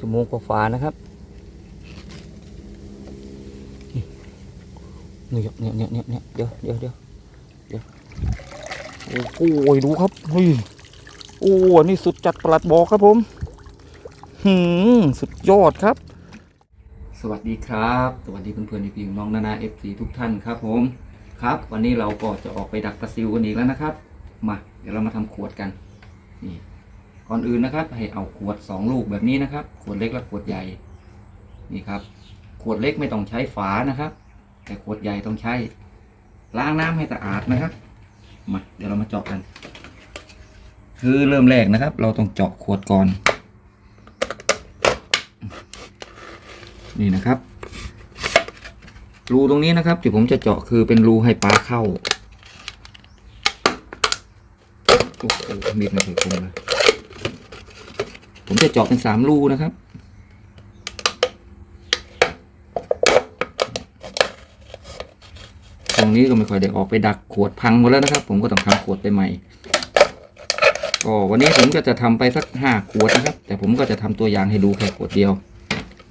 ชั่วโมงกว่าๆนะครับนี่เนี่ยเนี่ยเนี่ยเนี่ยเดี๋ยวเดี๋ยวเดี๋ยวเดี๋ยวโอ้โหดูครับนี่โอ้นี่สุดจัดประหลัดบอกครับผมหืมสุดยอดครับ สวัสดีครับ สวัสดีเพื่อนๆพี่ๆน้องนานาเอฟซีทุกท่านครับผมครับ วันนี้เราก็จะออกไปดักปลาซิวกันอีกแล้วนะครับ มา เดี๋ยวเรามาทำขวดกันนี่ ก่อนอื่นนะครับ ให้เอาขวดสองลูกแบบนี้นะครับ ขวดเล็กและขวดใหญ่นี่ครับ ขวดเล็กไม่ต้องใช้ฝานะครับ แต่ขวดใหญ่ต้องใช้ล้างน้ำให้สะอาดนะครับมาเดี๋ยวเรามาเจาะกัน คือเริ่มแรกนะครับ เราต้องเจาะขวดก่อน นี่นะครับ รูตรงนี้นะครับ ที่ผมจะเจาะคือเป็นรูให้ปลาเข้าโอ้โหมีดมาถึงผมเลย ผมจะเจาะเป็นสามรูนะครับ ตรงนี้ก็ไม่ค่อยได้ออกไปดักขวดพังหมดแล้วนะครับ ผมก็ต้องทำขวดไปใหม่ก็วันนี้ผมก็จะทำไปสักห้าขวดนะครับ แต่ผมก็จะทำตัวอย่างให้ดูแค่ขวดเดียว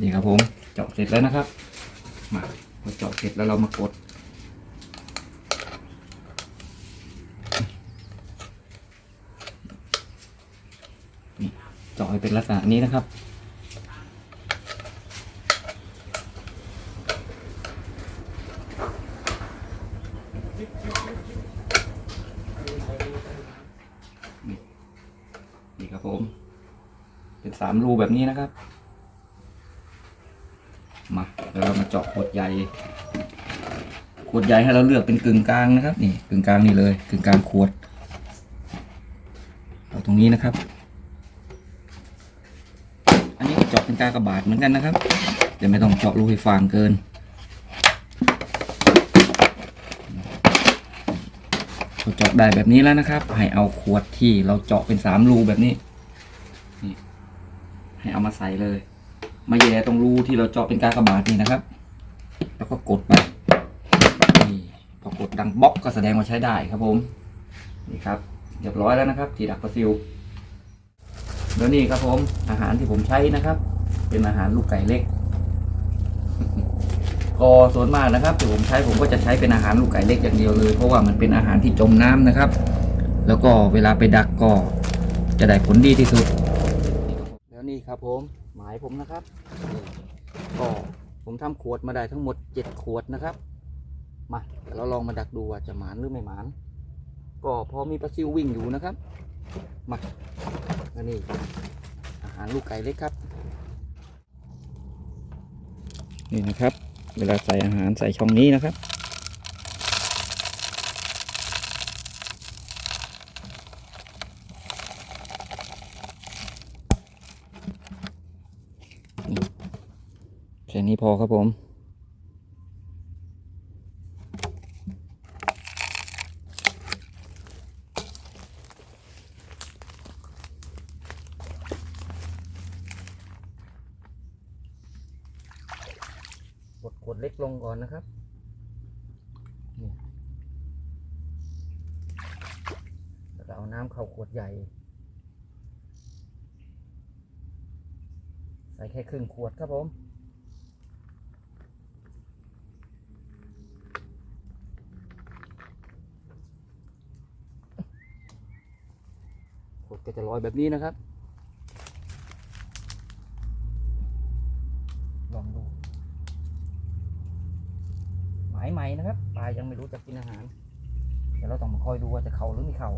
นี่ครับผมเจาะเสร็จแล้วนะครับ มาพอเจาะเสร็จแล้วเรามากด นี่เจาะให้เป็นลักษณะนี้นะครับ นี่ครับผม เป็นสามรูแบบนี้นะครับ มาเดี๋ยวเรามาเจาะขวดใหญ่ขวดใหญ่ให้เราเลือกเป็นกึ่งกลางนะครับ นี่กึ่งกลางนี่เลยกึ่งกลางขวดเอาตรงนี้นะครับ อันนี้ กากากบาทเหมือนกันนะครับแต่ไม่ต้องเจาะรูให้ฟางเกินพอเจาะได้แบบนี้แล้วนะครับ ให้เอาขวดที่เราเจาะเป็นสามรูแบบนี้นี่ให้เอามาใส่เลย มาแย่ตรงรูที่เราเจาะเป็นกากระบาทนี่นะครับ แล้วก็กดไปนี่พอกดดังบล็อกก็แสดงว่าใช้ได้ครับผมนี่ครับเรียบร้อยแล้วนะครับที่ดักปลาซิวแล้วนี่ครับผมอาหารที่ผมใช้นะครับ เป็นอาหารลูกไก่เล็ก ก็ส่วนมากนะครับที่ผมใช้ผมก็จะใช้เป็นอาหารลูกไก่เล็กอย่างเดียวเลย เพราะว่ามันเป็นอาหารที่จมน้ำนะครับ แล้วก็เวลาไปดักก็จะได้ผลดีที่สุด แล้วนี่ครับผมหมายผมนะครับ ก็ผมทำขวดมาได้ทั้งหมดเจ็ดขวดนะครับ มาเราลองมาดักดูว่าจะหมานหรือไม่หมาน ก็พอมีปลาซิววิ่งอยู่นะครับ มาแล้วนี่อาหารลูกไก่เล็กครับ นี่นะครับ เวลาใส่อาหารใส่ช่องนี้นะครับ แค่นี้พอครับผม กดขวด เล็กลงก่อนนะครับนี่แล้วเอาน้ำเข้าขวดใหญ่ ใส่แค่ครึ่งขวดครับผมขวดก็จะลอยแบบนี้นะครับ ลองดู หมายใหม่นะครับปลายังไม่รู้จะกินอาหาร เดี๋ยวเราต้องมาคอยดูว่าจะเข้าหรือไม่เข้า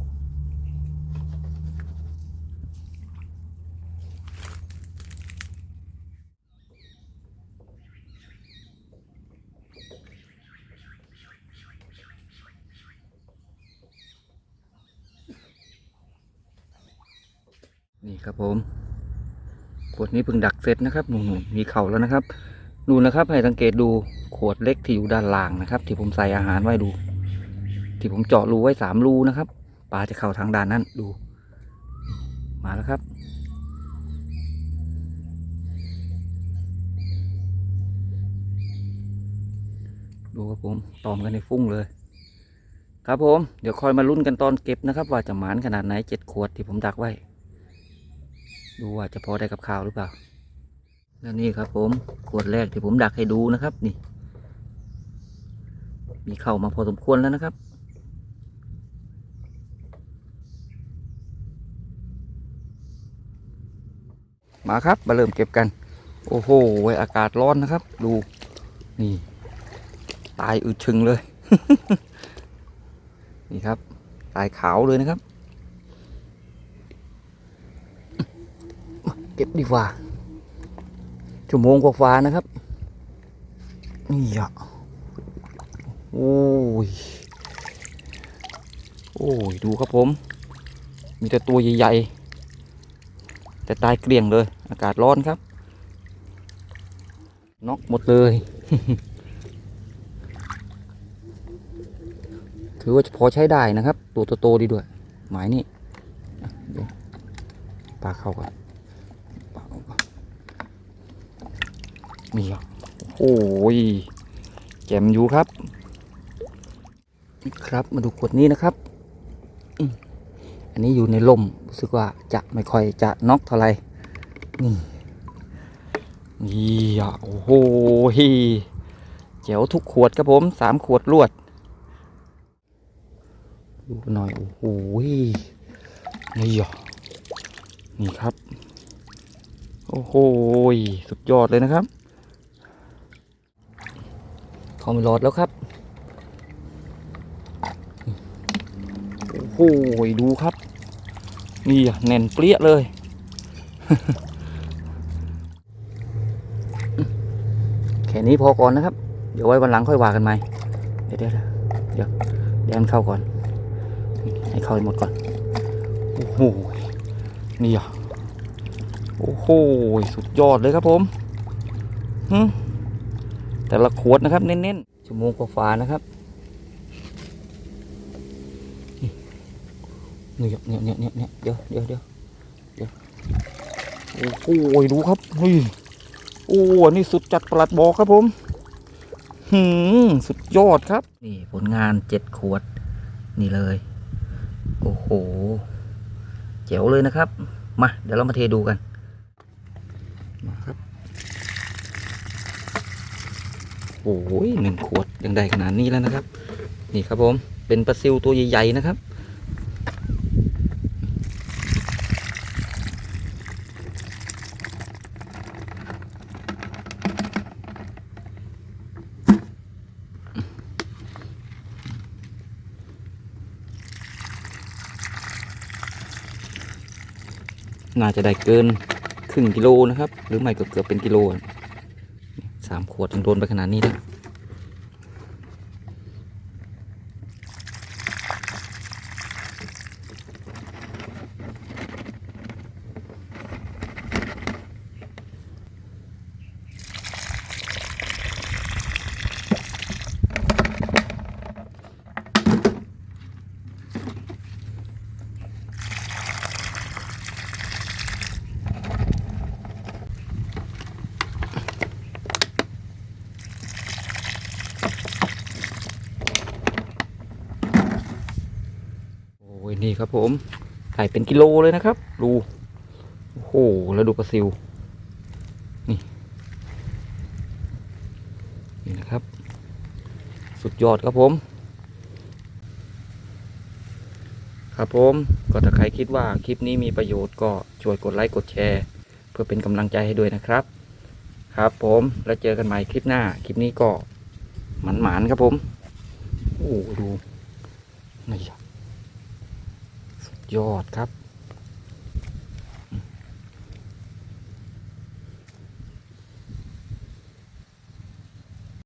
นี่ครับผมขวดนี้เพิ่งดักเสร็จนะครับหนู่นๆมีเข่าแล้วนะครับ ดูนะครับให้สังเกตดู ขวดเล็กที่อยู่ด้านล่างนะครับ ที่ผมใส่อาหารไว้ดู ที่ผมเจาะรูไว้สามรูนะครับปลาจะเข้าทางด้านนั้นดู มาแล้วครับ ดูครับผมตอมกันในฟุ้งเลย ครับผม เดี๋ยวคอยมาลุ้นกันตอนเก็บนะครับ ว่าจะหมานขนาดไหนเจ็ดขวดที่ผมดักไว้ ดูว่าจะพอได้กับข้าวหรือเปล่า แล้วนี่ครับผมขวดแรกที่ผมดักให้ดูนะครับนี่ มีเข้ามาพอสมควรแล้วนะครับ มาครับมาเริ่มเก็บกัน โอ้โหอากาศร้อนนะครับ ดูนี่ตายอึดชึงเลย นี่ครับ ตายขาวเลยนะครับ เก็บดีกว่าชั่วโมงกว่าๆนะครับนี่อะ โอ้ย โอ้ย ดูครับผม มีแต่ตัวใหญ่ๆ แต่ตายเกลี้ยงเลย อากาศร้อนครับ น็อกหมดเลย ถือว่าพอใช้ได้นะครับ ตัวโตๆดีด้วย หมายนี่ปลาเข้าก่อนปลาเข้าก่อนนี่อะโอ้ยแจ่มอยู่ครับ ครับมาดูขวดนี้นะครับ อันนี้อยู่ในลมรู้สึกว่าจะไม่ค่อยจะน็อกเท่าไหร่นี่นี่อะโอ้โหแจ๋วทุกขวดครับผมสามขวดรวด ดูหน่อย โอ้โหนี่อะนี่ครับ โอ้โหสุดยอดเลยนะครับเข้าไม่รอดแล้วครับ โอ้โหดูครับ นี่แน่นเปรี้ยเลย แค่นี้พอก่อนนะครับ เดี๋ยวไว้วันหลังค่อยว่ากันใหม่ เดี๋ยวเดี๋ยวเดี๋ยวเดี๋ยวมันเข้าก่อน ให้เข้าห้หมดก่อน โอ้โห นี่อะโอ้โห สุดยอดเลยครับผมแต่ละขวดนะครับ เน้นๆชั่วโมงกว่าๆนะครับ เนี่ยเนี่ยเนี่ยเนี่ยเนี่ยเดี๋ยวเดี๋ยวเดี๋ยวเดี๋ยวโอ้โหดูครับเฮ้ยโอ้อันนี่สุดจัดประหลัดบอกครับผมหืมสุดยอดครับ นี่ผลงานเจ็ดขวด นี่เลย โอ้โหเจ๋วเลยนะครับ มา เดี๋ยวเรามาเทดูกันมาครับโอ้ยหนึ่งขวดยังได้ขนาดนี้แล้วนะครับ นี่ครับผม เป็นปลาซิวตัวใหญ่ ๆ นะครับ น่าจะได้เกินครึ่งกิโลนะครับ หรือไม่ก็เกือบเป็นกิโลสามขวดยังโดนไปขนาดนี้แล้วโอ้ยนี่ ครับผมใส่เป็นกิโลเลยนะครับ ดู โอ้โห แล้วดูปลาซิว นี่ นี่นะครับ สุดยอดครับผม ครับผม ก็ถ้าใครคิดว่าคลิปนี้มีประโยชน์ก็ช่วยกดไลค์กดแชร์ เพื่อเป็นกำลังใจให้ด้วยนะครับ ครับผม แล้วเจอกันใหม่คลิปหน้า คลิปนี้ก็หมันๆครับผม โอ้โหดูนี่ ยอดครับ